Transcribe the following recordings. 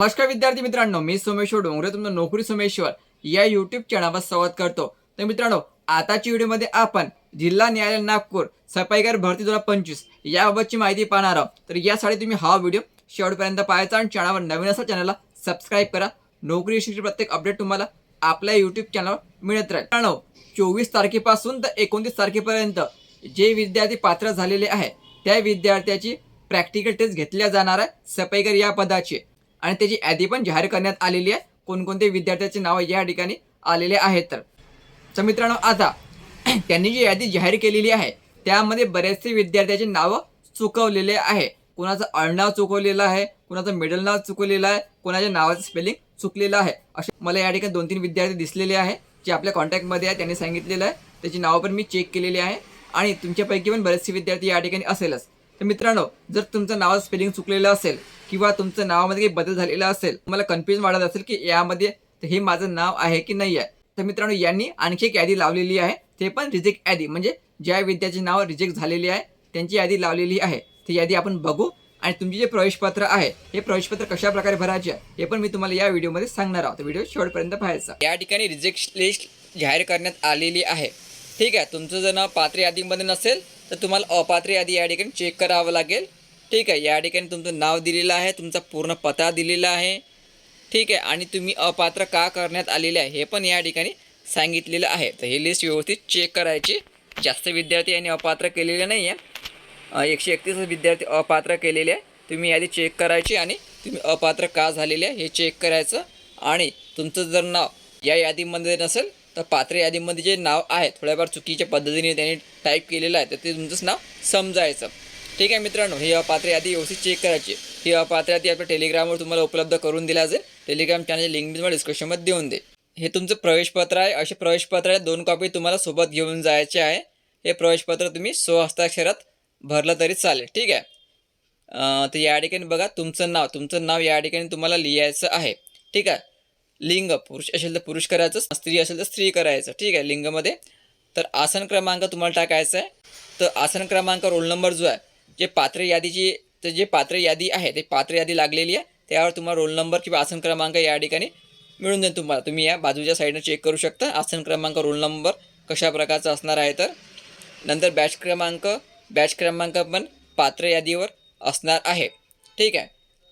नमस्कार विद्यार्थी मित्रांनो मी सोमेश्वर डोंगरे तुमचं नोकरी सोमेश्वर या युट्यूब चॅनलवर संवाद करतो. तर मित्रांनो आताच्या व्हिडिओमध्ये आपण जिल्हा न्यायालय नागपूर सफाईगार भरती दोन हजार पंचवीस याबाबतची माहिती पाहणार आहोत. तर यासाठी तुम्ही हा व्हिडिओ शेवटपर्यंत पाहायचा आणि चॅनलवर नवीन असा चॅनलला सबस्क्राईब करा. नोकरी विषयीची प्रत्येक अपडेट तुम्हाला आपल्या युट्यूब चॅनलवर मिळत राहील. मित्रांनो चोवीस तारखेपासून तर एकोणतीस तारखेपर्यंत जे विद्यार्थी पात्र झालेले आहे त्या विद्यार्थ्याची प्रॅक्टिकल टेस्ट घेतल्या जाणार आहे सफाईगार या पदाची. आणि त्याची यादी पण जाहीर करण्यात आलेली आहे. कोणकोणते विद्यार्थ्याचे नाव या ठिकाणी आलेले आहेत तर. तर मित्रांनो आता त्यांनी जी यादी जाहीर केलेली आहे त्यामध्ये बरेचसे विद्यार्थ्याचे नावं चुकवलेले आहे. कोणाचं आडनाव चुकवलेलं आहे कोणाचं मिडल नाव चुकवलेलं आहे कोणाच्या नावाचं स्पेलिंग चुकलेलं आहे. असे मला या ठिकाणी दोन तीन विद्यार्थी दिसलेले आहे जे आपल्या कॉन्टॅक्टमध्ये आहे त्यांनी सांगितलेलं आहे. त्याची नावं पण मी चेक केलेली आहे. आणि तुमच्यापैकी पण बरेचसे विद्यार्थी या ठिकाणी असेलच. तर मित्रांनो जर तुमचं नावाचं स्पेलिंग चुकलेलं असेल किंवा तुमचं नावामध्ये काही बदल झालेला असेल तुम्हाला कन्फ्युजन वाढत असेल की यामध्ये हे माझं नाव आहे की नाही आहे. तर मित्रांनो यांनी आणखी एक यादी लावलेली आहे. ते पण रिजेक्ट यादी. म्हणजे ज्या विद्यार्थ्याची नाव रिजेक्ट झालेली आहे त्यांची यादी लावलेली आहे. ती यादी आपण बघू. आणि तुमचे जे प्रवेशपत्र आहे हे प्रवेशपत्र कशा प्रकारे भरायचे आहे हे पण मी तुम्हाला या व्हिडिओमध्ये सांगणार आहोत. व्हिडिओ शेवटपर्यंत पाहायचा. या ठिकाणी रिजेक्ट लिस्ट जाहीर करण्यात आलेली आहे. ठीक आहे तुमचं जर नाव पात्र यादीमध्ये नसेल तर तुम्हाला अपात्र यादी या ठिकाणी चेक करावं लागेल. ठीक आहे या ठिकाणी तुमचं नाव दिलेलं आहे तुमचा पूर्ण पत्ता दिलेला आहे. ठीक आहे आणि तुम्ही अपात्र का करण्यात आलेले आहे हे पण या ठिकाणी सांगितलेलं आहे. तर ही लिस्ट व्यवस्थित चेक करायची. जास्त विद्यार्थी यांनी अपात्र केलेले नाही आहे. एकशे एकतीस विद्यार्थी अपात्र केलेले आहे. तुम्ही यादी चेक करायची आणि तुम्ही अपात्र का झालेले आहे हे चेक करायचं. आणि तुमचं जर नाव या यादीमध्ये नसेल तर पात्र यादीमध्ये जे नाव आहे थोड्याफार चुकीच्या पद्धतीने त्यांनी टाईप केलेलं आहे तर ते तुमचंच नाव समजायचं. ठीक आहे मित्रांनो ही अपात्र यादी व्यवस्थित चेक करायची. ही अपात्र यादी आपल्या टेलिग्रामवर तुम्हाला उपलब्ध करून दिला जाईल टेलिग्राम चॅनलची लिंक मी तुम्हाला डिस्क्रिप्शनमध्ये देऊन दे हे तुमचं प्रवेशपत्र आहे. असे प्रवेशपत्र आहे दोन कॉपी तुम्हाला सोबत घेऊन जायचे आहे. हे प्रवेशपत्र तुम्ही स्वहस्ताक्षरात भरलं तरी चालेल. ठीक आहे? तर या ठिकाणी बघा तुमचं नाव तुमचं नाव या ठिकाणी तुम्हाला लिहायचं आहे. ठीक आहे? लिंग पुरुष असेल तर पुरुष करायचं स्त्री असेल तर स्त्री करायचं. ठीक आहे लिंगमध्ये. तर आसन क्रमांक तुम्हाला टाकायचा आहे. तर आसन क्रमांक रोल नंबर जो आहे जे पात्र यादीची तर जे पात्र यादी आहे ते पात्र यादी लागलेली आहे. त्यावर तुम्हाला रोल नंबर किंवा आसन क्रमांक या ठिकाणी मिळून जाईल तुम्हाला. तुम्ही या बाजूच्या साईडनं चेक करू शकता. आसन क्रमांक रोल नंबर कशा प्रकारचा असणार आहे तर. नंतर बॅच क्रमांक बॅच क्रमांक पण पात्र यादीवर असणार आहे. ठीक आहे.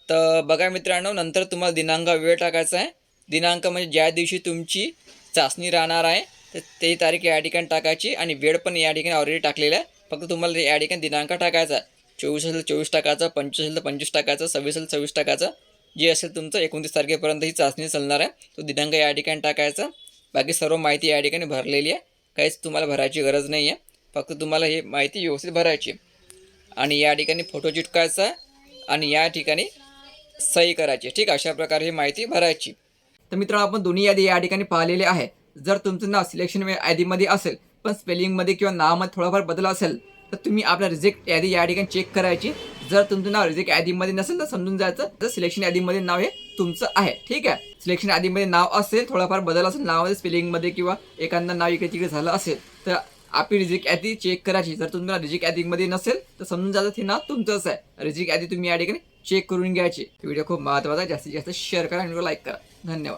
तर बघा मित्रांनो नंतर तुम्हाला दिनांक वेळ टाकायचा आहे. दिनांक म्हणजे ज्या दिवशी तुमची चाचणी राहणार आहे तर ते तारीख या ठिकाणी टाकायची आणि वेळ पण या ठिकाणी ऑलरेडी टाकलेला आहे. फक्त तुम्हाला या ठिकाणी दिनांक टाकायचा चोवीस असेल चोवीस टाकायचा पंचवीस असेल तर पंचवीस टाकायचा सव्वीस असेल सव्वीस टाकायचा. जे असेल तुमचं एकोणतीस तारखेपर्यंत ही चाचणी चालणार आहे. तो दिनांक या ठिकाणी टाकायचा बाकी सर्व माहिती या ठिकाणी भरलेली आहे. काहीच तुम्हाला भरायची गरज नाही आहे फक्त तुम्हाला ही माहिती व्यवस्थित भरायची आहे. आणि या ठिकाणी फोटो चिटकायचा आणि या ठिकाणी सही करायची ठीक अशा प्रकारे ही माहिती भरायची तर मित्रांनो आपण दोन्ही यादी या ठिकाणी पाहिलेले आहे. जर तुमचं नाव सिलेक्शन यादीमध्ये असेल पण स्पेलिंगमध्ये किंवा नावामध्ये थोडाफार बदल असेल तर तुम्ही आपल्या रिजेक्ट यादी या ठिकाणी चेक करायची. जर तुमचं नाव रिजेक्ट यादीमध्ये नसेल तर समजून जायचं तर सिलेक्शन यादीमध्ये नाव हे तुमचं आहे. ठीक आहे? सिलेक्शन यादीमध्ये नाव असेल थोडाफार बदल असेल नावामध्ये स्पेलिंगमध्ये किंवा एखादं नाव इकडे तिकडे झालं असेल तर आपली रिजेक्ट यादी चेक करायची. जर तुम्हाला रिजेक्ट यादीमध्ये नसेल तर समजून जायचं ते नाव तुमचंच आहे. रिजेक्ट यादी तुम्ही या ठिकाणी चेक करून घ्यायची. व्हिडिओ खूप महत्त्वाचा आहे. जास्तीत जास्त शेअर करा आणि लाईक करा. धन्यवाद.